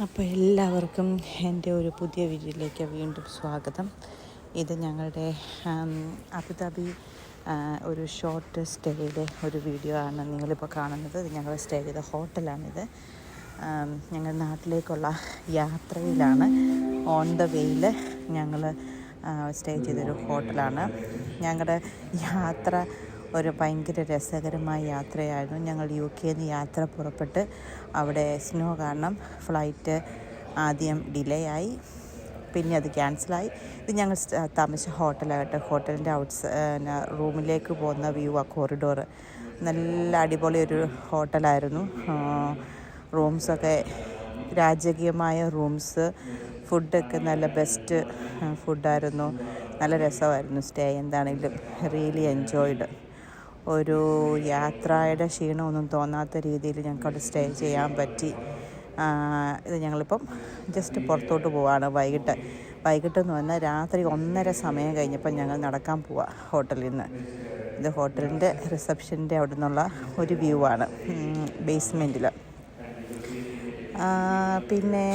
അപ്പോൾ എല്ലാവർക്കും എന്റെ ഒരു പുതിയ വീഡിയോയിലേക്ക് വീണ്ടും സ്വാഗതം. ഇത് ഞങ്ങളുടെ അബുദാബി ഒരു ഷോർട്ട് സ്റ്റേയുടെ ഒരു വീഡിയോ ആണ് നിങ്ങളിപ്പോൾ കാണുന്നത്. ഇത് ഞങ്ങൾ സ്റ്റേ ചെയ്ത ഹോട്ടലാണിത് ഞങ്ങൾ നാട്ടിലേക്കുള്ള യാത്രയിലാണ്. ഓൺ ദ വേയിൽ ഞങ്ങൾ സ്റ്റേ ചെയ്തൊരു ഹോട്ടലാണ് ഞങ്ങളുടെ യാത്ര ഒരു ഭയങ്കര രസകരമായ യാത്രയായിരുന്നു. ഞങ്ങൾ യു കെയിൽ നിന്ന് യാത്ര പുറപ്പെട്ട് അവിടെ സ്നോ കാരണം ഫ്ലൈറ്റ് ആദ്യം ഡിലേ ആയി. പിന്നെ അത് ക്യാൻസലായി ഇത് ഞങ്ങൾ താമസിച്ച ഹോട്ടലാകട്ടെ ഹോട്ടലിന്റെ ഔട്ട്സ് റൂമിലേക്ക് പോകുന്ന വ്യൂ ആ കോറിഡോർ നല്ല അടിപൊളി ഒരു ഹോട്ടലായിരുന്നു റൂംസൊക്കെ രാജകീയമായ റൂംസ് ഫുഡൊക്കെ നല്ല ബെസ്റ്റ് ഫുഡായിരുന്നു നല്ല രസമായിരുന്നു. സ്റ്റേ എന്താണെങ്കിലും റിയലി എൻജോയ്ഡ് ഒരു യാത്രയുടെ ക്ഷീണമൊന്നും തോന്നാത്ത രീതിയിൽ ഞങ്ങൾക്കവിടെ സ്റ്റേ ചെയ്യാൻ പറ്റി. ഇത് ഞങ്ങളിപ്പം ജസ്റ്റ് പുറത്തോട്ട് പോവാണ് വൈകിട്ട്. വൈകിട്ട് എന്ന് പറഞ്ഞാൽ രാത്രി ഒന്നര സമയം കഴിഞ്ഞപ്പോൾ ഞങ്ങൾ നടക്കാൻ പോവാ ഹോട്ടലിൽ നിന്ന് ഇത് ഹോട്ടലിന്റെ റിസപ്ഷന്റെ അവിടെ നിന്നുള്ള ഒരു വ്യൂ ആണ് ബേസ്മെന്റിൽ പിന്നെ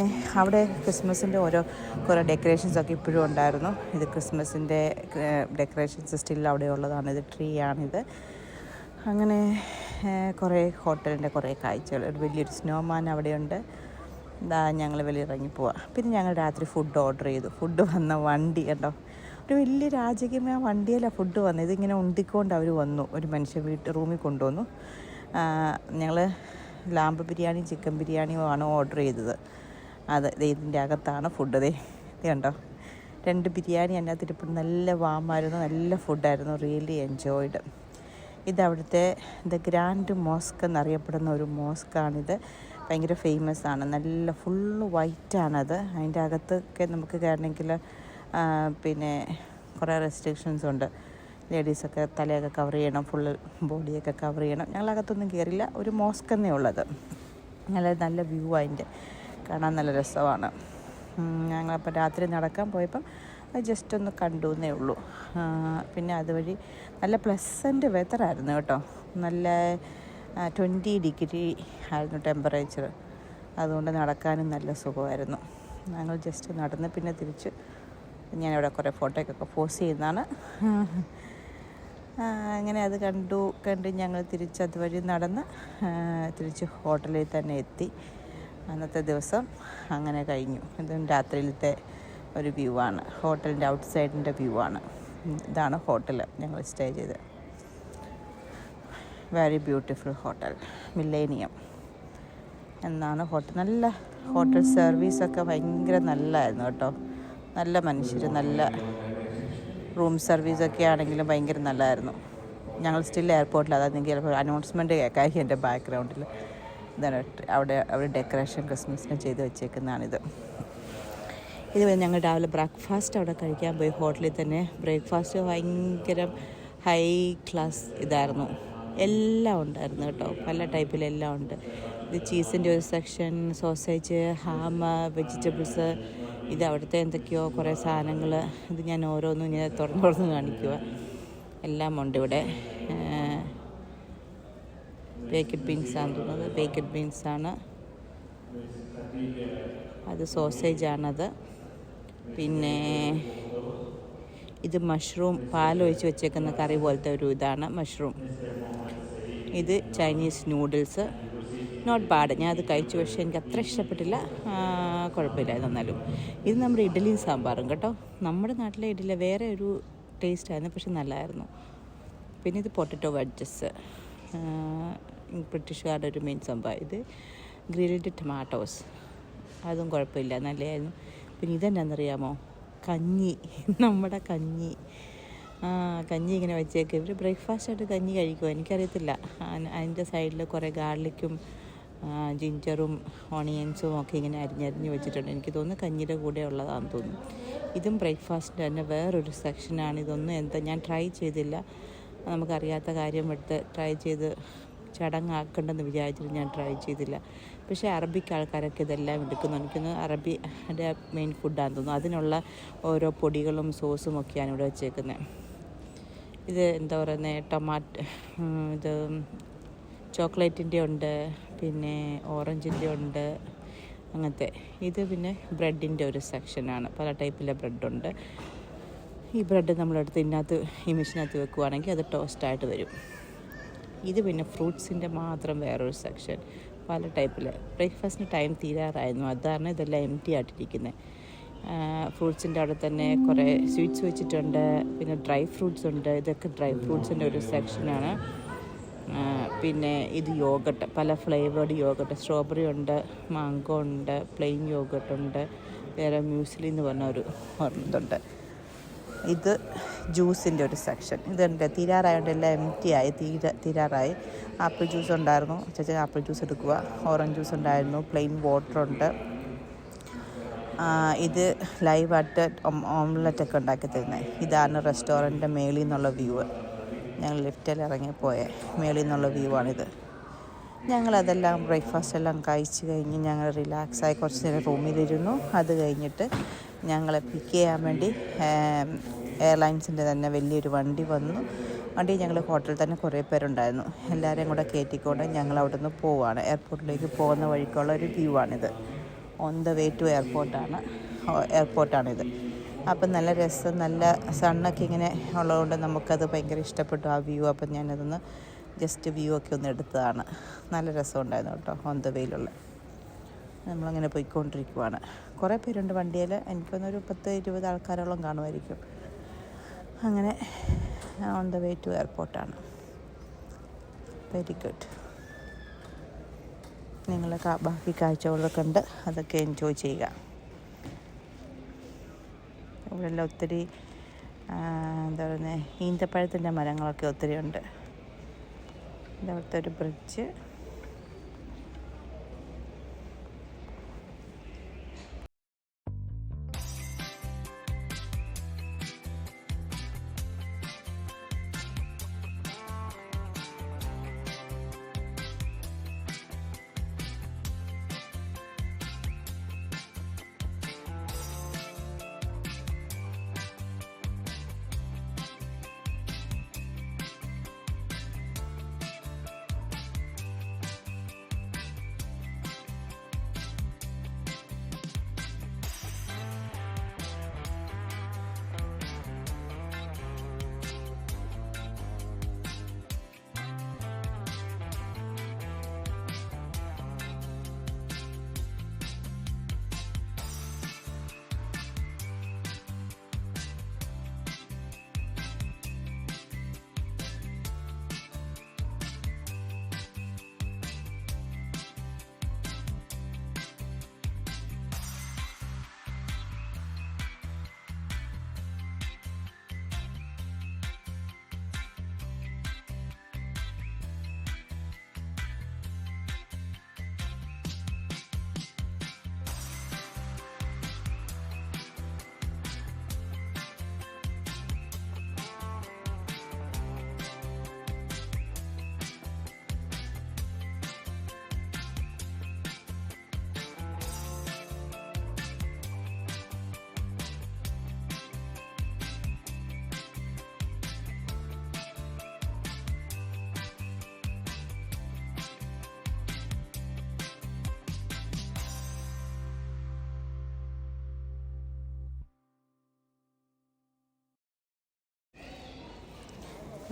അവിടെ ക്രിസ്മസിന്റെ ഓരോ കുറേ ഡെക്കറേഷൻസ് ഒക്കെ ഇപ്പോഴും ഉണ്ടായിരുന്നു. ഇത് ക്രിസ്മസിന്റെ ഡെക്കറേഷൻസ് സ്റ്റിൽ അവിടെ ഉള്ളതാണ് ഇത് ട്രീ ആണിത്. അങ്ങനെ കുറേ ഹോട്ടലിന്റെ കുറേ കാഴ്ചകൾ. ഒരു വലിയൊരു സ്നോമാൻ അവിടെയുണ്ട്. ഇതാ ഞങ്ങൾ വലിയ ഇറങ്ങി പോവാം. പിന്നെ ഞങ്ങൾ രാത്രി ഫുഡ് ഓർഡർ ചെയ്തു. ഫുഡ് വന്ന വണ്ടി കേട്ടോ ഒരു വലിയ രാജകീയമായ വണ്ടിയല്ല ഫുഡ് വന്നത്. ഇതിങ്ങനെ ഉണ്ടിക്കൊണ്ട് അവർ വന്നു. ഒരു മനുഷ്യ വീട്ട് റൂമിൽ കൊണ്ടുവന്നു. ഞങ്ങൾ ലാമ്പ് ബിരിയാണി ചിക്കൻ ബിരിയാണിയും ആണ് ഓർഡർ ചെയ്തത്. അത് ഇതിന്റെ അകത്താണ് ഫുഡ് ദേ ഇത് കണ്ടോ? രണ്ട് ബിരിയാണി അതിനകത്ത് ഇരിപ്പുണ്ട്. നല്ല വാമായിരുന്നു നല്ല ഫുഡായിരുന്നു റിയലി എൻജോയ്ഡ് ഇത് അവിടുത്തെ ദ ഗ്രാൻഡ് മോസ്ക് എന്നറിയപ്പെടുന്ന ഒരു മോസ്കാണിത് ഭയങ്കര ഫേമസ് ആണ്. നല്ല ഫുള്ള് വൈറ്റാണത് അതിന്റെ അകത്തൊക്കെ നമുക്ക് കയറണമെങ്കിൽ പിന്നെ കുറേ റെസ്ട്രിക്ഷൻസ് ഉണ്ട്. ലേഡീസൊക്കെ തലയൊക്കെ കവർ ചെയ്യണം ഫുള്ള് ബോഡിയൊക്കെ കവർ ചെയ്യണം. ഞങ്ങളകത്തൊന്നും കയറില്ല ഒരു മോസ്ക് എന്നേ ഉള്ളത്. നല്ല നല്ല വ്യൂ അതിന്റെ. കാണാൻ നല്ല രസമാണ്. ഞങ്ങളപ്പോൾ രാത്രി നടക്കാൻ പോയപ്പം അത് ജസ്റ്റ് ഒന്ന് കണ്ടു എന്നേ ഉള്ളൂ പിന്നെ അതുവഴി നല്ല പ്ലസന്റ് വെതറായിരുന്നു കേട്ടോ. നല്ല ട്വന്റി ഡിഗ്രി ആയിരുന്നു ടെമ്പറേച്ചർ അതുകൊണ്ട് നടക്കാനും നല്ല സുഖമായിരുന്നു. ഞങ്ങൾ ജസ്റ്റ് നടന്ന് പിന്നെ തിരിച്ച് ഞാനിവിടെ കുറേ ഫോട്ടോയ്ക്കൊക്കെ പോസ്റ്റ് ചെയ്യുന്നതാണ്. അങ്ങനെ അത് കണ്ടു കണ്ട് ഞങ്ങൾ തിരിച്ച് അതുവഴി നടന്ന് തിരിച്ച് ഹോട്ടലിൽ തന്നെ എത്തി. അന്നത്തെ ദിവസം അങ്ങനെ കഴിഞ്ഞു. ഇതും രാത്രിയിലത്തെ ഒരു വ്യൂ ആണ് ഹോട്ടലിന്റെ ഔട്ട് സൈഡിന്റെ വ്യൂ ആണ് ഇതാണ് ഹോട്ടൽ ഞങ്ങൾ സ്റ്റേ ചെയ്ത്. വെരി ബ്യൂട്ടിഫുൾ ഹോട്ടൽ മില്ലേനിയം എന്നാണ് ഹോട്ടൽ. നല്ല ഹോട്ടൽ സർവീസൊക്കെ ഭയങ്കര നല്ലതായിരുന്നു കേട്ടോ. നല്ല മനുഷ്യർ നല്ല റൂം സർവീസൊക്കെ ആണെങ്കിലും ഭയങ്കര നല്ലതായിരുന്നു ഞങ്ങൾ സ്റ്റിൽ എയർപോർട്ടിൽ അതായത് ചിലപ്പോൾ അനൗൺസ്മെന്റ് കേൾക്കാം എന്റെ ബാക്ക്ഗ്രൗണ്ടിൽ ഇതാണ് അവിടെ അവിടെ ഡെക്കറേഷൻ ക്രിസ്മസിന് ചെയ്ത് വെച്ചേക്കുന്നതാണിത്. ഇത് വരെ ഞങ്ങൾ രാവിലെ ബ്രേക്ക്ഫാസ്റ്റ് അവിടെ കഴിക്കാൻ പോയി. ഹോട്ടലിൽ തന്നെ ബ്രേക്ക്ഫാസ്റ്റ് ഭയങ്കര ഹൈ ക്ലാസ് ഇതായിരുന്നു. എല്ലാം ഉണ്ടായിരുന്നു കേട്ടോ. പല ടൈപ്പിലെല്ലാം ഉണ്ട്. ഇത് ചീസിന്റെ ഒരു സെക്ഷൻ സോസേജ് ഹാമ വെജിറ്റബിൾസ് ഇത് അവിടുത്തെ എന്തൊക്കെയോ കുറേ സാധനങ്ങൾ. ഇത് ഞാൻ ഓരോന്നും ഇങ്ങനെ തുറന്നു തുറന്ന് കാണിക്കുക എല്ലാം ഉണ്ട് ഇവിടെ. ബേക്കഡ് ബീൻസ് ആണ് തോന്നുന്നത്. ബേക്കഡ് ബീൻസ് ആണ്. അത് സോസേജ് ആണത്. പിന്നെ ഇത് മഷ്റൂം പാലൊഴിച്ച് വെച്ചേക്കുന്ന കറി പോലത്തെ ഒരു ഇതാണ് മഷ്റൂം ഇത് ചൈനീസ് നൂഡിൽസ് നോട്ട് ബാഡ് ഞാൻ അത് കഴിച്ചു. പക്ഷേ എനിക്ക് അത്ര ഇഷ്ടപ്പെട്ടില്ല. കുഴപ്പമില്ല. എന്നാലും ഇത് നമ്മുടെ ഇഡ്ഡലിയും സാമ്പാറും കേട്ടോ. നമ്മുടെ നാട്ടിലെ ഇഡ്ഡലി വേറെ ഒരു ടേസ്റ്റ് ആയിരുന്നു. പക്ഷെ നല്ലതായിരുന്നു പിന്നെ ഇത് പൊട്ടറ്റോ വെഡ്ജസ് ബ്രിട്ടീഷുകാരുടെ ഒരു മെയിൻ സംഭവം. ഇത് ഗ്രിൽഡ് ടൊമാറ്റോസ് അതും കുഴപ്പമില്ല. നല്ലതായിരുന്നു. പിന്നെ ഇതെന്നാണെന്നറിയാമോ കഞ്ഞി. നമ്മുടെ കഞ്ഞി. ആ കഞ്ഞി ഇങ്ങനെ വെച്ചേക്ക്. ഇവർ ബ്രേക്ക്ഫാസ്റ്റായിട്ട് കഞ്ഞി കഴിക്കുമോ എനിക്കറിയത്തില്ല. അതിന്റെ സൈഡിൽ കുറേ ഗാർലിക്കും ജിഞ്ചറും ഓണിയൻസും ഒക്കെ ഇങ്ങനെ അരിഞ്ഞരിഞ്ഞ് വെച്ചിട്ടുണ്ട്. എനിക്ക് തോന്നുന്നു കഞ്ഞിയുടെ കൂടെ ഉള്ളതാണെന്ന് തോന്നുന്നു. ഇതും ബ്രേക്ക്ഫാസ്റ്റിന്റെ തന്നെ. വേറൊരു സെക്ഷനാണ് ഇതൊന്നും എന്താ ഞാൻ ട്രൈ ചെയ്തില്ല. നമുക്കറിയാത്ത കാര്യം എടുത്ത് ട്രൈ ചെയ്ത് ചടങ്ങാക്കണ്ടെന്ന് വിചാരിച്ചിട്ട് ഞാൻ ട്രൈ ചെയ്തില്ല. പക്ഷേ അറബിക്ക് ആൾക്കാരൊക്കെ ഇതെല്ലാം എടുക്കുന്നു. എനിക്കൊന്ന് അറബിയുടെ മെയിൻ ഫുഡാണെന്ന് തോന്നുന്നു. അതിനുള്ള ഓരോ പൊടികളും സോസും ഒക്കെയാണ് ഇവിടെ വെച്ചേക്കുന്നത് ഇത് എന്താ പറയുന്നത് ടൊമാറ്റോ ഇത് ചോക്ലേറ്റിന്റെ ഉണ്ട് പിന്നെ ഓറഞ്ചിന്റെ ഉണ്ട് അങ്ങനത്തെ. ഇത് പിന്നെ ബ്രെഡിന്റെ ഒരു സെക്ഷനാണ് പല ടൈപ്പിലെ ബ്രെഡുണ്ട് ഈ ബ്രെഡ് നമ്മളെടുത്ത് ഇതിനകത്ത് ഈ മെഷീനകത്ത് വെക്കുവാണെങ്കിൽ അത് ടോസ്റ്റായിട്ട് വരും. ഇത് പിന്നെ ഫ്രൂട്ട്സിന്റെ മാത്രം വേറൊരു സെക്ഷൻ പല ടൈപ്പിൽ ബ്രേക്ക്ഫാസ്റ്റിന് ടൈം തീരാറായിരുന്നു. അതാണ് ഇതെല്ലാം എം ടി ആയിട്ടിരിക്കുന്നത് ഫ്രൂട്ട്സിന്റെ അവിടെ തന്നെ കുറേ സ്വീറ്റ്സ് വെച്ചിട്ടുണ്ട്. പിന്നെ ഡ്രൈ ഫ്രൂട്ട്സ് ഉണ്ട്. ഇതൊക്കെ ഡ്രൈ ഫ്രൂട്ട്സിന്റെ ഒരു സെക്ഷനാണ് പിന്നെ ഇത് യോഗട്ട്. പല ഫ്ലേവേർഡ് യോഗട്ട്. സ്ട്രോബെറി ഉണ്ട് മാങ്കോ ഉണ്ട് പ്ലെയിൻ യോഗട്ട് ഉണ്ട്. വേറെ മ്യൂസ്ലി എന്ന് പറഞ്ഞ ഒരു ഇതുണ്ട്. ഇത് ജ്യൂസിന്റെ ഒരു സെക്ഷൻ. ഇതുണ്ട് തീരാറായതുകൊണ്ട് എല്ലാം എം ടി ആയി തീര തീരാറായി. ആപ്പിൾ ജ്യൂസ് ഉണ്ടായിരുന്നു. ചേച്ചി ആപ്പിൾ ജ്യൂസ് എടുക്കുക ഓറഞ്ച് ജ്യൂസ് ഉണ്ടായിരുന്നു. പ്ലെയിൻ വാട്ടർ ഉണ്ട്. ഇത് ലൈവായിട്ട് ഓംലെറ്റ് ഒക്കെ ഉണ്ടാക്കി തരുന്നത് ഇതാണ് റെസ്റ്റോറന്റിന്റെ മേളിൽ നിന്നുള്ള വ്യൂ ഞങ്ങൾ ലിഫ്റ്റിൽ ഇറങ്ങിപ്പോയ. മേളിൽ നിന്നുള്ള വ്യൂ ആണിത്. ഞങ്ങളതെല്ലാം ബ്രേക്ക്ഫാസ്റ്റ് എല്ലാം കഴിച്ച് കഴിഞ്ഞ് ഞങ്ങൾ റിലാക്സായി കുറച്ച് നേരം റൂമിലിരുന്നു അത് കഴിഞ്ഞിട്ട് ഞങ്ങളെ പിക്ക് ചെയ്യാൻ വേണ്ടി എയർലൈൻസിന്റെ തന്നെ വലിയൊരു വണ്ടി വന്നു. വണ്ടി ഞങ്ങൾ ഹോട്ടലിൽ തന്നെ കുറേ പേരുണ്ടായിരുന്നു. എല്ലാവരെയും കൂടെ കയറ്റിക്കൊണ്ട് ഞങ്ങൾ അവിടെ നിന്ന് പോവുകയാണ് എയർപോർട്ടിലേക്ക് പോകുന്ന വഴിക്കുള്ള ഒരു വ്യൂ ആണിത്. ഓൺ ദ വേ ടു എയർപോർട്ടാണ് എയർപോർട്ടാണിത് അപ്പം നല്ല രസം നല്ല സണ്ണൊക്കെ ഇങ്ങനെ ഉള്ളതുകൊണ്ട് നമുക്കത് ഭയങ്കര ഇഷ്ടപ്പെട്ടു ആ വ്യൂ അപ്പം ഞാനതൊന്ന് ജസ്റ്റ് വ്യൂ ഒക്കെ ഒന്ന് എടുത്തതാണ്. നല്ല രസമുണ്ടായിരുന്നു കേട്ടോ ഓൺ ദ വേയിലുള്ള നമ്മളങ്ങനെ പോയിക്കൊണ്ടിരിക്കുവാണ്. കുറേ പേരുണ്ട് വണ്ടിയിൽ. എനിക്കൊന്നൊരു പത്ത് ഇരുപത് ആൾക്കാരോളം കാണുമായിരിക്കും. അങ്ങനെ ഓൺ ദ വേ ടു എയർപോർട്ടാണ് വെരി ഗുഡ് നിങ്ങൾ ബാക്കി കാഴ്ചകളൊക്കെ ഉണ്ട് അതൊക്കെ എൻജോയ് ചെയ്യുക. ഇവിടെല്ലാം ഒത്തിരി എന്താ പറയുന്നത് ഈന്തപ്പഴത്തിന്റെ മരങ്ങളൊക്കെ ഒത്തിരി ഉണ്ട് ഇതവിടുത്തെ ഒരു ബ്രിഡ്ജ്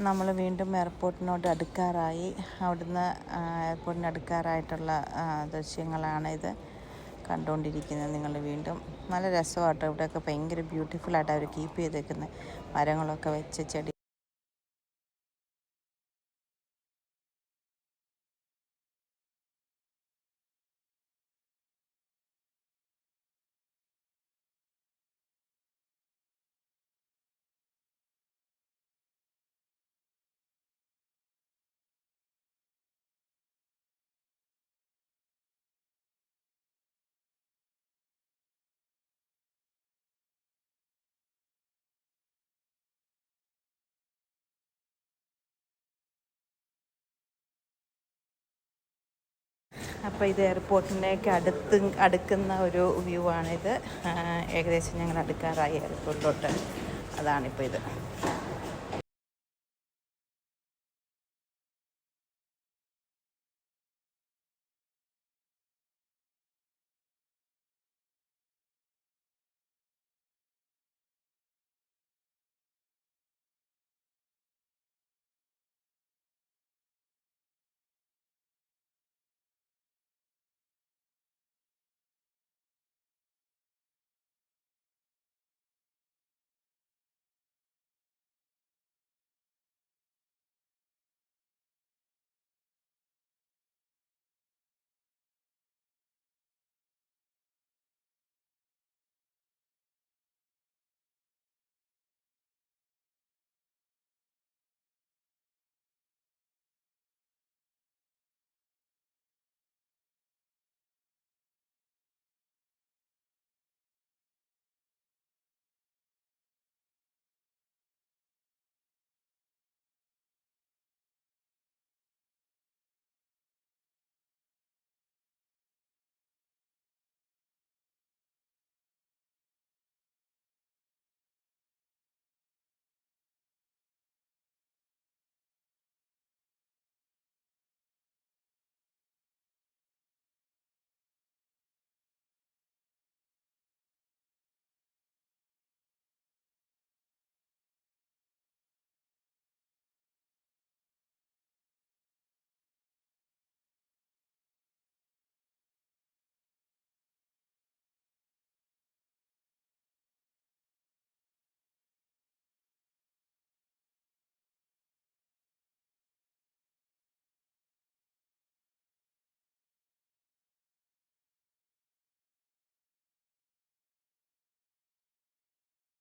നമ്മൾ വീണ്ടും എയർപോർട്ടിനോട് അടുക്കാറായി. അവിടുന്ന് എയർപോർട്ടിന് അടുക്കാറായിട്ടുള്ള ദൃശ്യങ്ങളാണ് ഇത് കണ്ടുകൊണ്ടിരിക്കുന്നത് നിങ്ങൾ വീണ്ടും. നല്ല രസമാട്ടോ. ഇവിടെയൊക്കെ ഭയങ്കര ബ്യൂട്ടിഫുള്ളായിട്ട് അവർ കീപ്പ് ചെയ്തേക്കുന്നത് മരങ്ങളൊക്കെ വെച്ച് ചെടി അപ്പോൾ ഇത് എയർപോർട്ടിലേക്ക് അടുത്ത് അടുക്കുന്ന ഒരു വ്യൂ ആണിത് ഏകദേശം ഞങ്ങൾ അടുക്കാറായി എയർപോർട്ടിലോട്ട് അതാണിപ്പോൾ ഇത്.